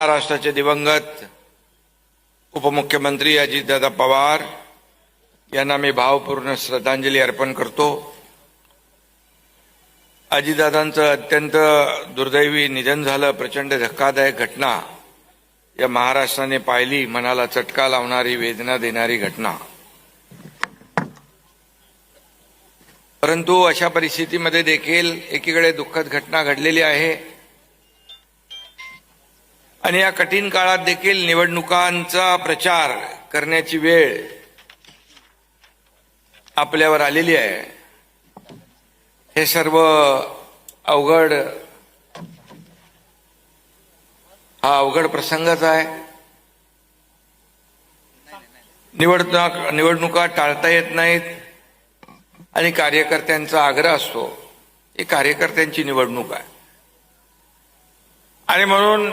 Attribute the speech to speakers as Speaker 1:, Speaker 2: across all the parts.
Speaker 1: महाराष्ट्राचे दिवंगत उपमुख्यमंत्री अजितदादा पवार यांना मी भावपूर्ण श्रद्धांजली अर्पण करतो. अजितदादांचं अत्यंत दुर्दैवी निधन झालं प्रचंड धक्कादायक घटना. या महाराष्ट्राने पाहिली मनाला चटका लावणारी वेदना देणारी घटना. परंतु अशा परिस्थितीमध्ये देखील एकीकडे दुःखद घटना घडलेली आहे. आणि या कठीण काळात देखील निवडणुकांचा प्रचार करण्याची वेळ आपल्यावर आलेली आहे. हे सर्व अवघड हा अवघड प्रसंगच आहे. निवडणुका निवडणुका टाळता येत नाहीत आणि कार्यकर्त्यांचा आग्रह असतो ही कार्यकर्त्यांची निवडणूक आहे. आणि म्हणून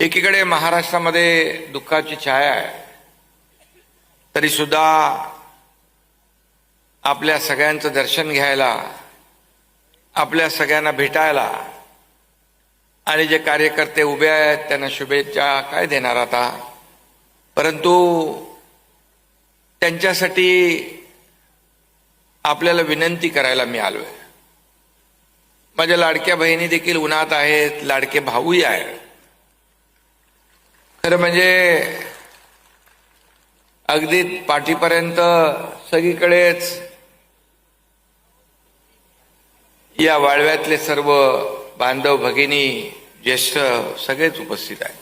Speaker 1: एकीकडे महाराष्ट्रामध्ये दुःखाची छाया आहे तरी सुद्धा आपल्या सगळ्यांचं दर्शन घ्यायला आपल्या सगळ्यांना भेटायला आणि जे कार्यकर्ते उभे आहेत त्यांना शुभेच्छा काय देणार आता? परंतु त्यांच्यासाठी आपल्याला विनंती करायला मी आहे माझ्या लाडक्या बहिणी देखील उन्हात आहेत लाडके भाऊही आहेत. तर म्हणजे अगदी पाठीपर्यंत सगळीकडेच या वाळव्यातले सर्व बांधव भगिनी ज्येष्ठ सगळेच उपस्थित आहेत.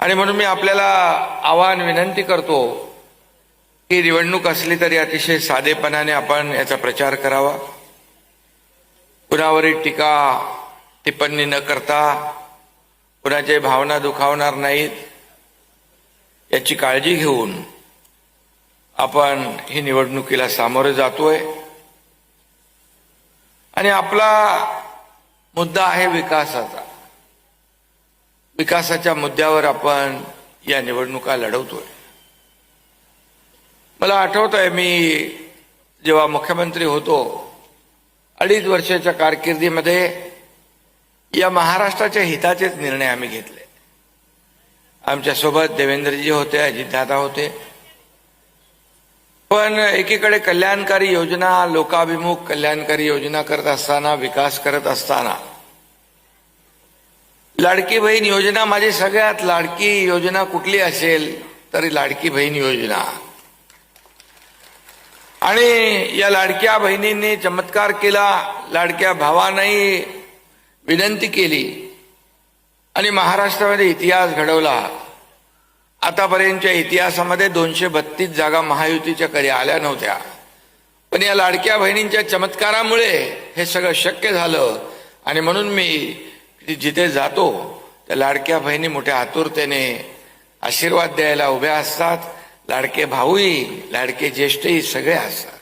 Speaker 1: आणि म्हणून मी आपल्याला आवाहन विनंती करतो की निवडणूक असली तरी अतिशय साधेपणाने आपण याचा प्रचार करावा. कुणावरील टीका टिप्पणी न करता कुणाच्या भावना दुखावणार नाहीत याची काळजी घेऊन आपण ही निवडणुकीला सामोरे जातोय. आणि आपला मुद्दा आहे विकासाचा. विकासाच्या मुद्द्यावर आपण या निवडणुका लढवतोय. मला आठवत आहे मी जेव्हा मुख्यमंत्री होतो अडीच वर्षाच्या कारकिर्दीमध्ये या महाराष्ट्राच्या हिताचेच निर्णय आम्ही घेतले. आमच्यासोबत देवेंद्रजी होते अजितदादा होते. पण एकीकडे कल्याणकारी योजना लोकाभिमुख कल्याणकारी योजना करत असताना विकास करत असताना लाडकी बहीण योजना माझी सगळ्यात लाडकी योजना कुठली असेल तरी लाडकी बहीण योजना. आणि या लाडक्या बहिणींनी चमत्कार केला लाडक्या भावानंही विनंती केली. आणि महाराष्ट्रामध्ये इतिहास घडवला. आतापर्यंतच्या इतिहासामध्ये दोनशे बत्तीस जागा महायुतीच्या कधी आल्या नव्हत्या. पण या लाडक्या बहिणींच्या चमत्कारामुळे हे सगळं शक्य झालं. आणि म्हणून मी जिथे जातो त्या लाडक्या बहिणी मोठ्या आतुरतेने आशीर्वाद द्यायला उभ्या असतात. लाडके भाऊही लाडके ज्येष्ठही सगळे असतात.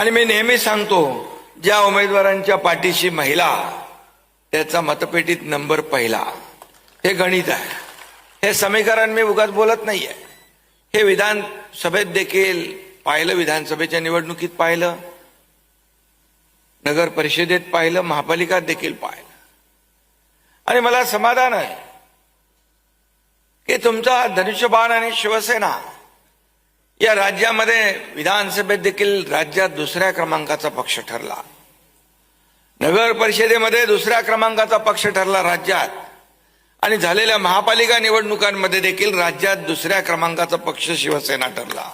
Speaker 1: आणि मी नेहमी सांगतो ज्या उमेदवारांच्या पाठीशी महिला त्याचा मतपेटीत नंबर पहिला. हे गणित आहे. हे समीकरण मी उगाच बोलत नाहीये. हे विधानसभेत देखील पाहिलं विधानसभेच्या निवडणुकीत पाहिलं नगर परिषदेत पाहिलं महापालिकात देखील पाहिलं. आणि मला समाधान आहे की तुमचा धनुष्यबाण आणि शिवसेना या राज्यामध्ये विधानसभेत देखील राज्यात दुसऱ्या क्रमांकाचा पक्ष ठरला. नगर परिषदेमध्ये दुसऱ्या क्रमांकाचा पक्ष ठरला राज्यात. आणि झालेल्या महापालिका निवडणुकांमध्ये देखील राज्यात दुसऱ्या क्रमांकाचा पक्ष शिवसेना ठरला.